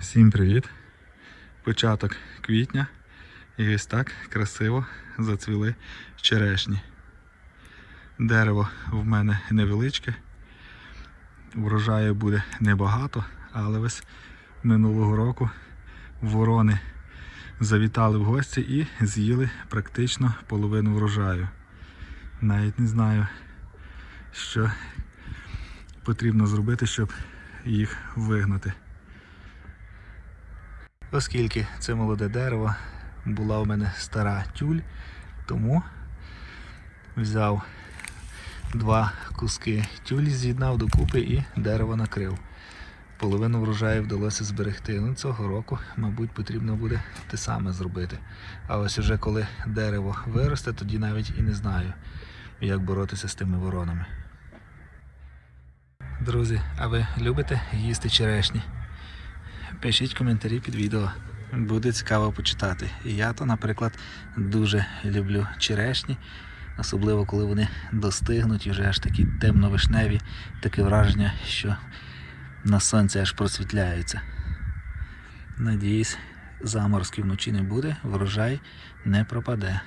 Всім привіт! Початок квітня і ось так красиво зацвіли черешні. Дерево в мене невеличке, врожаю буде небагато, але ось минулого року ворони завітали в гості і з'їли практично половину врожаю. Навіть не знаю, що потрібно зробити, щоб їх вигнати. Оскільки це молоде дерево, була у мене стара тюль, тому взяв два куски тюлі, з'єднав докупи і дерево накрив. Половину врожаю вдалося зберегти. Ну, цього року, мабуть, потрібно буде те саме зробити. А ось уже коли дерево виросте, тоді навіть і не знаю, як боротися з тими воронами. Друзі, а ви любите їсти черешні? Пишіть коментарі під відео. Буде цікаво почитати. І я то, наприклад, дуже люблю черешні, особливо коли вони достигнуть і вже аж такі темно-вишневі, таке враження, що на сонці аж просвітляються. Надіюсь, заморозків вночі не буде, врожай не пропаде.